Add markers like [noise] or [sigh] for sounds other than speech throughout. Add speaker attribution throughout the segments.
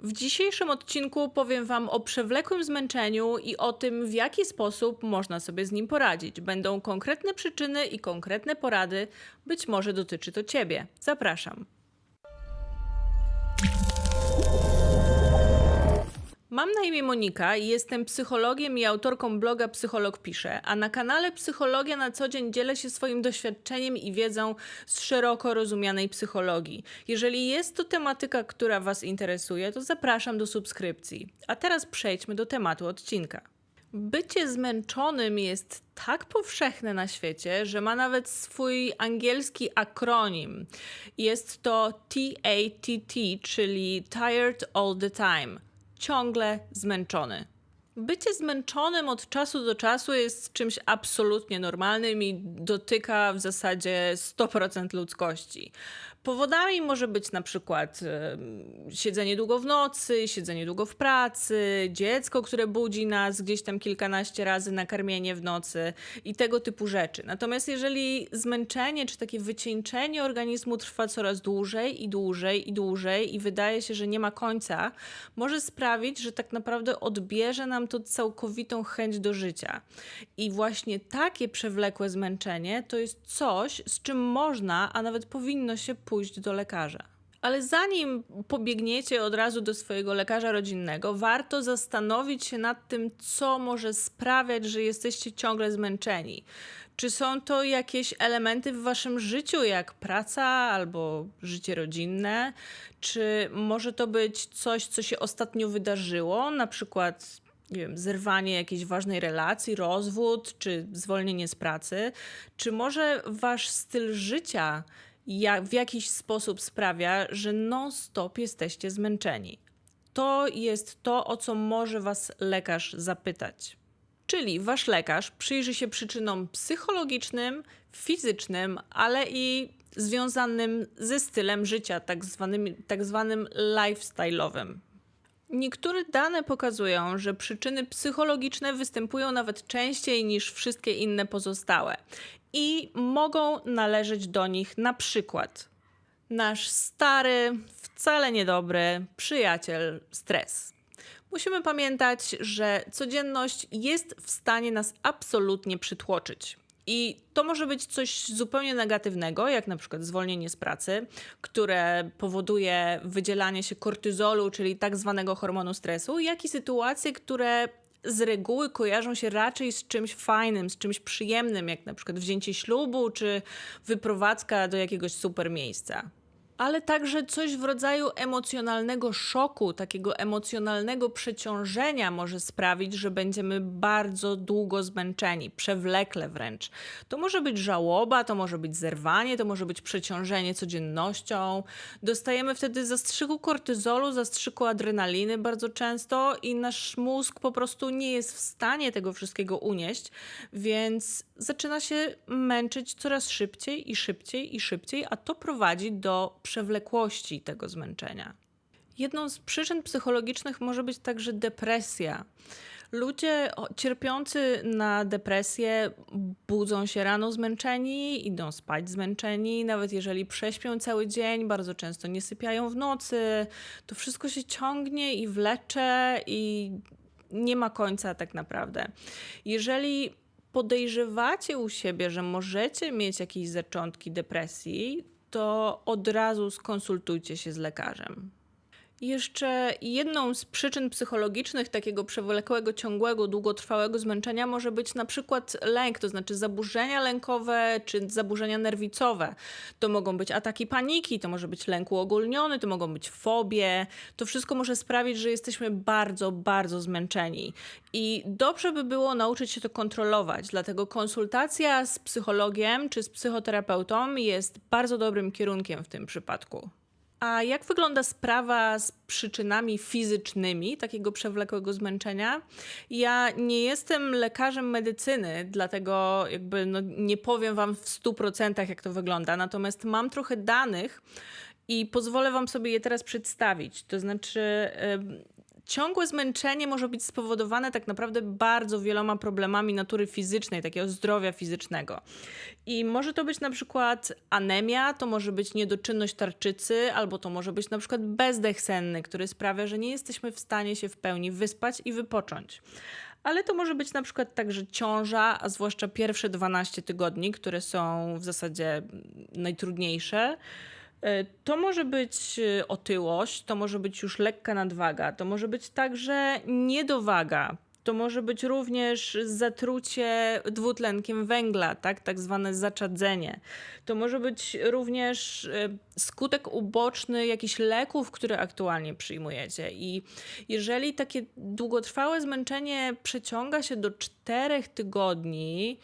Speaker 1: W dzisiejszym odcinku powiem Wam o przewlekłym zmęczeniu i o tym, w jaki sposób można sobie z nim poradzić. Będą konkretne przyczyny i konkretne porady, być może dotyczy to Ciebie. Zapraszam. Mam na imię Monika i jestem psychologiem i autorką bloga Psycholog Pisze, a na kanale Psychologia na co dzień dzielę się swoim doświadczeniem i wiedzą z szeroko rozumianej psychologii. Jeżeli jest to tematyka, która Was interesuje, to zapraszam do subskrypcji. A teraz przejdźmy do tematu odcinka. Bycie zmęczonym jest tak powszechne na świecie, że ma nawet swój angielski akronim. Jest to TATT, czyli Tired All the Time ciągle zmęczony. Bycie zmęczonym od czasu do czasu jest czymś absolutnie normalnym i dotyka w zasadzie 100% ludzkości. Powodami może być na przykład e, siedzenie długo w nocy, siedzenie długo w pracy, dziecko, które budzi nas gdzieś tam kilkanaście razy na karmienie w nocy i tego typu rzeczy. Natomiast jeżeli zmęczenie czy takie wycieńczenie organizmu trwa coraz dłużej i dłużej i dłużej i wydaje się, że nie ma końca, może sprawić, że tak naprawdę odbierze nam to całkowitą chęć do życia. I właśnie takie przewlekłe zmęczenie to jest coś, z czym można, a nawet powinno się pójść do lekarza. Ale zanim pobiegniecie od razu do swojego lekarza rodzinnego, warto zastanowić się nad tym, co może sprawiać, że jesteście ciągle zmęczeni. Czy są to jakieś elementy w waszym życiu, jak praca albo życie rodzinne? Czy może to być coś, co się ostatnio wydarzyło, na przykład nie wiem, zerwanie jakiejś ważnej relacji, rozwód czy zwolnienie z pracy? Czy może wasz styl życia jak, w jakiś sposób sprawia, że non-stop jesteście zmęczeni? To jest to, o co może was lekarz zapytać. Czyli wasz lekarz przyjrzy się przyczynom psychologicznym, fizycznym, ale i związanym ze stylem życia, tak zwanym, tak zwanym lifestyle'owym. Niektóre dane pokazują, że przyczyny psychologiczne występują nawet częściej niż wszystkie inne pozostałe i mogą należeć do nich na przykład nasz stary, wcale niedobry przyjaciel stres. Musimy pamiętać, że codzienność jest w stanie nas absolutnie przytłoczyć. I to może być coś zupełnie negatywnego, jak na przykład zwolnienie z pracy, które powoduje wydzielanie się kortyzolu, czyli tak zwanego hormonu stresu, jak i sytuacje, które z reguły kojarzą się raczej z czymś fajnym, z czymś przyjemnym, jak na przykład wzięcie ślubu czy wyprowadzka do jakiegoś super miejsca ale także coś w rodzaju emocjonalnego szoku, takiego emocjonalnego przeciążenia może sprawić, że będziemy bardzo długo zmęczeni, przewlekle wręcz. To może być żałoba, to może być zerwanie, to może być przeciążenie codziennością. Dostajemy wtedy zastrzyku kortyzolu, zastrzyku adrenaliny bardzo często i nasz mózg po prostu nie jest w stanie tego wszystkiego unieść, więc zaczyna się męczyć coraz szybciej i szybciej i szybciej, a to prowadzi do przewlekłości tego zmęczenia. Jedną z przyczyn psychologicznych może być także depresja. Ludzie cierpiący na depresję budzą się rano zmęczeni, idą spać zmęczeni, nawet jeżeli prześpią cały dzień, bardzo często nie sypiają w nocy. To wszystko się ciągnie i wlecze i nie ma końca tak naprawdę. Jeżeli podejrzewacie u siebie, że możecie mieć jakieś zaczątki depresji, to od razu skonsultujcie się z lekarzem. Jeszcze jedną z przyczyn psychologicznych takiego przewlekłego, ciągłego, długotrwałego zmęczenia może być na przykład lęk, to znaczy zaburzenia lękowe czy zaburzenia nerwicowe. To mogą być ataki paniki, to może być lęk uogólniony, to mogą być fobie. To wszystko może sprawić, że jesteśmy bardzo, bardzo zmęczeni. I dobrze by było nauczyć się to kontrolować, dlatego konsultacja z psychologiem czy z psychoterapeutą jest bardzo dobrym kierunkiem w tym przypadku. A jak wygląda sprawa z przyczynami fizycznymi takiego przewlekłego zmęczenia? Ja nie jestem lekarzem medycyny, dlatego jakby no nie powiem Wam w 100% jak to wygląda, natomiast mam trochę danych i pozwolę Wam sobie je teraz przedstawić. To znaczy, ciągłe zmęczenie może być spowodowane tak naprawdę bardzo wieloma problemami natury fizycznej, takiego zdrowia fizycznego. I może to być na przykład anemia, to może być niedoczynność tarczycy, albo to może być na przykład bezdech senny, który sprawia, że nie jesteśmy w stanie się w pełni wyspać i wypocząć. Ale to może być na przykład także ciąża, a zwłaszcza pierwsze 12 tygodni, które są w zasadzie najtrudniejsze. E, To może być e, otyłość, to może być już lekka nadwaga, to może być także niedowaga. To może być również zatrucie dwutlenkiem węgla, tak, tak zwane zaczadzenie. To może być również e, skutek uboczny jakichś leków, które aktualnie przyjmujecie. I jeżeli takie długotrwałe zmęczenie przeciąga się do czterech tygodni,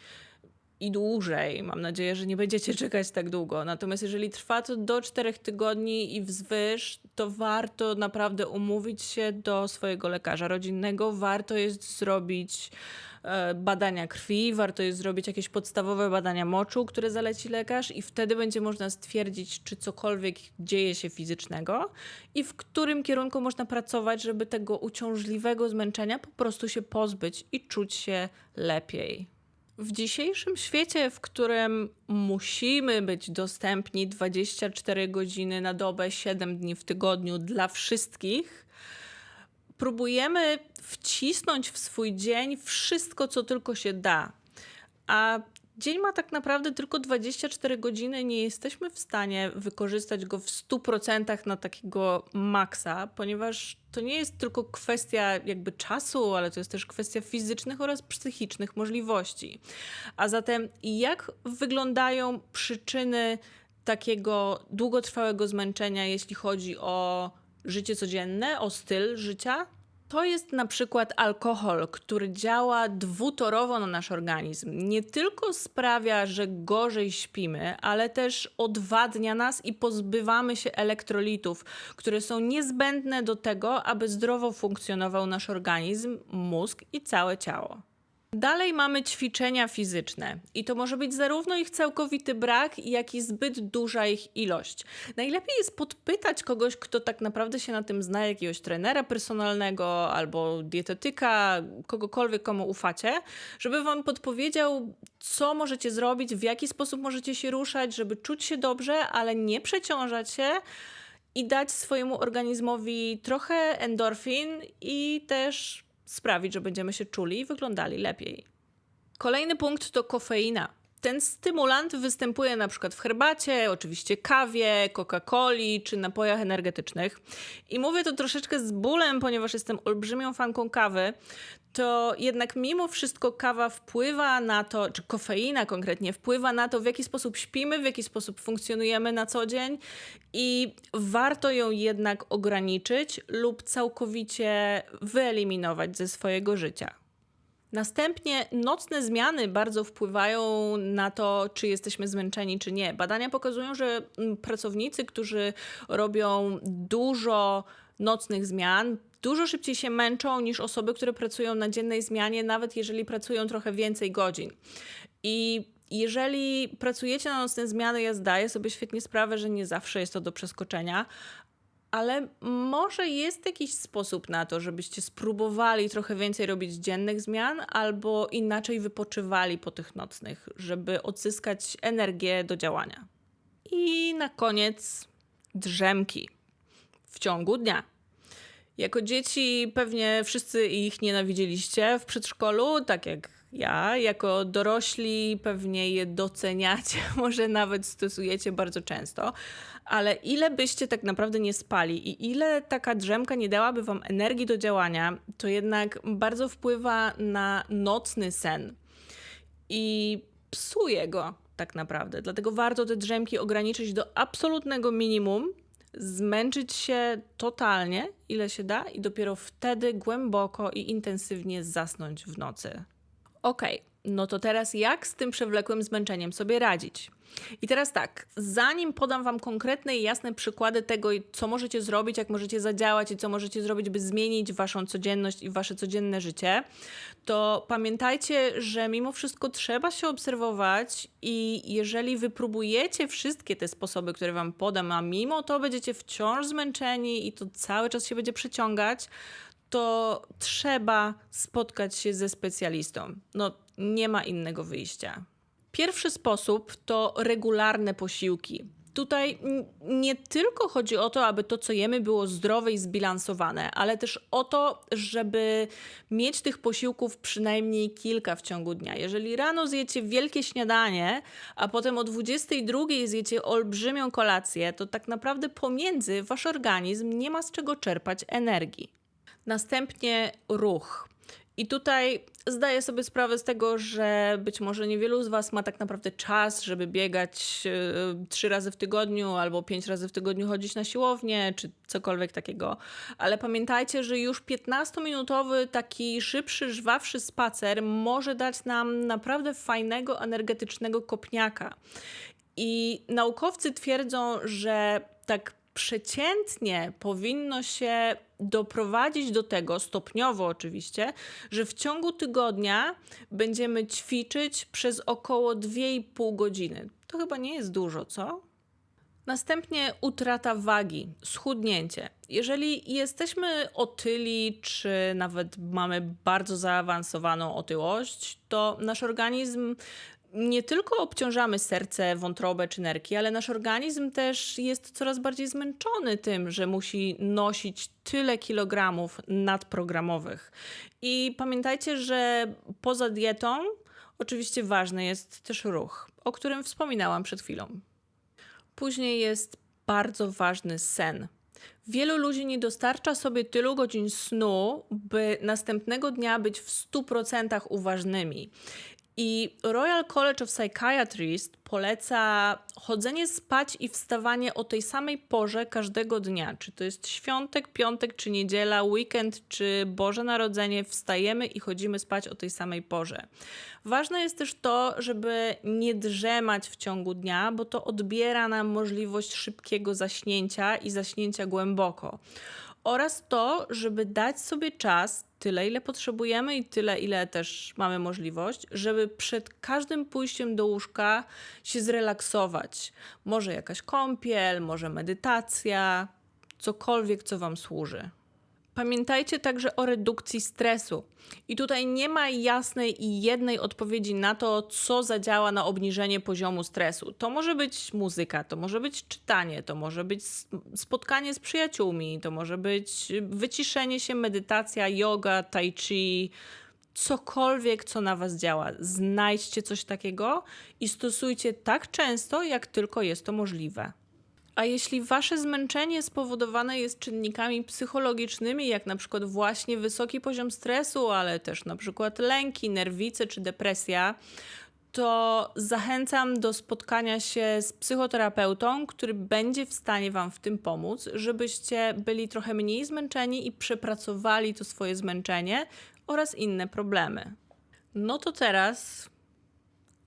Speaker 1: i dłużej. Mam nadzieję, że nie będziecie [laughs] czekać tak długo. Natomiast jeżeli trwa to do 4 tygodni i wzwyż, to warto naprawdę umówić się do swojego lekarza rodzinnego. Warto jest zrobić e, badania krwi, warto jest zrobić jakieś podstawowe badania moczu, które zaleci lekarz, i wtedy będzie można stwierdzić, czy cokolwiek dzieje się fizycznego i w którym kierunku można pracować, żeby tego uciążliwego zmęczenia po prostu się pozbyć i czuć się lepiej. W dzisiejszym świecie, w którym musimy być dostępni 24 godziny na dobę, 7 dni w tygodniu dla wszystkich, próbujemy wcisnąć w swój dzień wszystko, co tylko się da. A dzień ma tak naprawdę tylko 24 godziny, nie jesteśmy w stanie wykorzystać go w 100% na takiego maksa, ponieważ to nie jest tylko kwestia jakby czasu, ale to jest też kwestia fizycznych oraz psychicznych możliwości. A zatem jak wyglądają przyczyny takiego długotrwałego zmęczenia, jeśli chodzi o życie codzienne, o styl życia? To jest na przykład alkohol, który działa dwutorowo na nasz organizm. Nie tylko sprawia, że gorzej śpimy, ale też odwadnia nas i pozbywamy się elektrolitów, które są niezbędne do tego, aby zdrowo funkcjonował nasz organizm, mózg i całe ciało. Dalej mamy ćwiczenia fizyczne i to może być zarówno ich całkowity brak, jak i zbyt duża ich ilość. Najlepiej jest podpytać kogoś, kto tak naprawdę się na tym zna, jakiegoś trenera personalnego albo dietetyka, kogokolwiek, komu ufacie, żeby wam podpowiedział, co możecie zrobić, w jaki sposób możecie się ruszać, żeby czuć się dobrze, ale nie przeciążać się i dać swojemu organizmowi trochę endorfin i też sprawić, że będziemy się czuli i wyglądali lepiej. Kolejny punkt to kofeina. Ten stymulant występuje na przykład w herbacie, oczywiście kawie, Coca-Coli czy napojach energetycznych. I mówię to troszeczkę z bólem, ponieważ jestem olbrzymią fanką kawy. To jednak mimo wszystko kawa wpływa na to, czy kofeina konkretnie wpływa na to, w jaki sposób śpimy, w jaki sposób funkcjonujemy na co dzień i warto ją jednak ograniczyć lub całkowicie wyeliminować ze swojego życia. Następnie nocne zmiany bardzo wpływają na to, czy jesteśmy zmęczeni, czy nie. Badania pokazują, że mm, pracownicy, którzy robią dużo nocnych zmian, dużo szybciej się męczą niż osoby, które pracują na dziennej zmianie, nawet jeżeli pracują trochę więcej godzin. I jeżeli pracujecie na nocne zmiany, ja zdaję sobie świetnie sprawę, że nie zawsze jest to do przeskoczenia, ale może jest jakiś sposób na to, żebyście spróbowali trochę więcej robić dziennych zmian, albo inaczej wypoczywali po tych nocnych, żeby odzyskać energię do działania. I na koniec drzemki w ciągu dnia. Jako dzieci pewnie wszyscy ich nienawidzieliście w przedszkolu, tak jak ja. Jako dorośli pewnie je doceniacie, [laughs] może nawet stosujecie bardzo często. Ale ile byście tak naprawdę nie spali i ile taka drzemka nie dałaby wam energii do działania, to jednak bardzo wpływa na nocny sen i psuje go tak naprawdę. Dlatego warto te drzemki ograniczyć do absolutnego minimum, zmęczyć się totalnie, ile się da, i dopiero wtedy głęboko i intensywnie zasnąć w nocy. Okej, no to teraz jak z tym przewlekłym zmęczeniem sobie radzić? I teraz tak, zanim podam Wam konkretne i jasne przykłady tego, co możecie zrobić, jak możecie zadziałać i co możecie zrobić, by zmienić Waszą codzienność i Wasze codzienne życie, to pamiętajcie, że mimo wszystko trzeba się obserwować i jeżeli wypróbujecie wszystkie te sposoby, które Wam podam, a mimo to będziecie wciąż zmęczeni i to cały czas się będzie przeciągać, to trzeba spotkać się ze specjalistą. No, nie ma innego wyjścia. Pierwszy sposób to regularne posiłki. Tutaj nie tylko chodzi o to, aby to, co jemy, było zdrowe i zbilansowane, ale też o to, żeby mieć tych posiłków przynajmniej kilka w ciągu dnia. Jeżeli rano zjecie wielkie śniadanie, a potem o 22 zjecie olbrzymią kolację, to tak naprawdę pomiędzy wasz organizm nie ma z czego czerpać energii. Następnie ruch. I tutaj zdaję sobie sprawę z tego, że być może niewielu z Was ma tak naprawdę czas, żeby biegać yy, trzy razy w tygodniu albo pięć razy w tygodniu chodzić na siłownię, czy cokolwiek takiego. Ale pamiętajcie, że już 15-minutowy, taki szybszy, żwawszy spacer może dać nam naprawdę fajnego, energetycznego kopniaka. I naukowcy twierdzą, że tak przeciętnie powinno się doprowadzić do tego, stopniowo oczywiście, że w ciągu tygodnia będziemy ćwiczyć przez około 2,5 godziny. To chyba nie jest dużo, co? Następnie utrata wagi, schudnięcie. Jeżeli jesteśmy otyli, czy nawet mamy bardzo zaawansowaną otyłość, to nasz organizm nie tylko obciążamy serce, wątrobę czy nerki, ale nasz organizm też jest coraz bardziej zmęczony tym, że musi nosić tyle kilogramów nadprogramowych. I pamiętajcie, że poza dietą oczywiście ważny jest też ruch, o którym wspominałam przed chwilą. Później jest bardzo ważny sen. Wielu ludzi nie dostarcza sobie tylu godzin snu, by następnego dnia być w 100% uważnymi. I Royal College of Psychiatrists poleca chodzenie spać i wstawanie o tej samej porze każdego dnia. Czy to jest świątek, piątek, czy niedziela, weekend, czy Boże Narodzenie, wstajemy i chodzimy spać o tej samej porze. Ważne jest też to, żeby nie drzemać w ciągu dnia, bo to odbiera nam możliwość szybkiego zaśnięcia i zaśnięcia głęboko oraz to, żeby dać sobie czas, tyle ile potrzebujemy i tyle ile też mamy możliwość, żeby przed każdym pójściem do łóżka się zrelaksować. Może jakaś kąpiel, może medytacja, cokolwiek, co Wam służy. Pamiętajcie także o redukcji stresu. I tutaj nie ma jasnej i jednej odpowiedzi na to, co zadziała na obniżenie poziomu stresu. To może być muzyka, to może być czytanie, to może być spotkanie z przyjaciółmi, to może być wyciszenie się, medytacja, yoga, tai chi, cokolwiek, co na Was działa. Znajdźcie coś takiego i stosujcie tak często, jak tylko jest to możliwe. A jeśli wasze zmęczenie spowodowane jest czynnikami psychologicznymi, jak na przykład właśnie wysoki poziom stresu, ale też na przykład lęki, nerwice czy depresja, to zachęcam do spotkania się z psychoterapeutą, który będzie w stanie Wam w tym pomóc, żebyście byli trochę mniej zmęczeni i przepracowali to swoje zmęczenie oraz inne problemy. No to teraz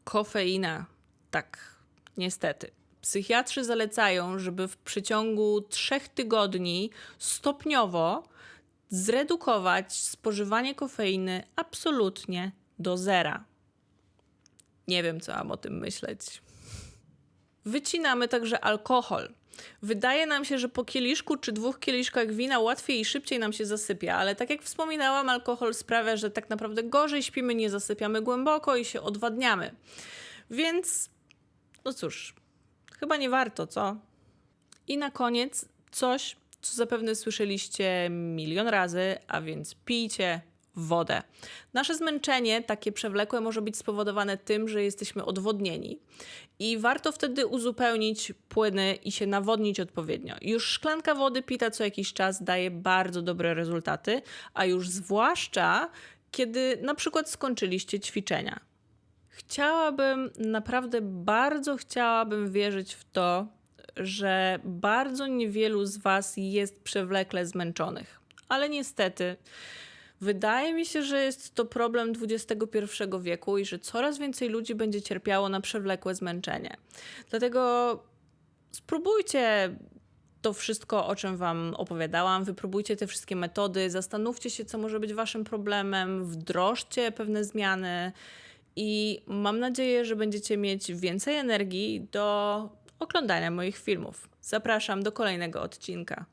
Speaker 1: kofeina. Tak, niestety. Psychiatrzy zalecają, żeby w przeciągu trzech tygodni stopniowo zredukować spożywanie kofeiny absolutnie do zera. Nie wiem, co mam o tym myśleć. Wycinamy także alkohol. Wydaje nam się, że po kieliszku czy dwóch kieliszkach wina łatwiej i szybciej nam się zasypia, ale tak jak wspominałam, alkohol sprawia, że tak naprawdę gorzej śpimy, nie zasypiamy głęboko i się odwadniamy. Więc, no cóż, Chyba nie warto, co? I na koniec coś, co zapewne słyszeliście milion razy, a więc pijcie wodę. Nasze zmęczenie, takie przewlekłe, może być spowodowane tym, że jesteśmy odwodnieni i warto wtedy uzupełnić płyny i się nawodnić odpowiednio. Już szklanka wody pita co jakiś czas daje bardzo dobre rezultaty, a już zwłaszcza kiedy na przykład skończyliście ćwiczenia. Chciałabym, naprawdę bardzo chciałabym wierzyć w to, że bardzo niewielu z Was jest przewlekle zmęczonych. Ale niestety, wydaje mi się, że jest to problem XXI wieku i że coraz więcej ludzi będzie cierpiało na przewlekłe zmęczenie. Dlatego spróbujcie to wszystko, o czym Wam opowiadałam. Wypróbujcie te wszystkie metody, zastanówcie się, co może być Waszym problemem, wdrożcie pewne zmiany i mam nadzieję, że będziecie mieć więcej energii do oglądania moich filmów. Zapraszam do kolejnego odcinka.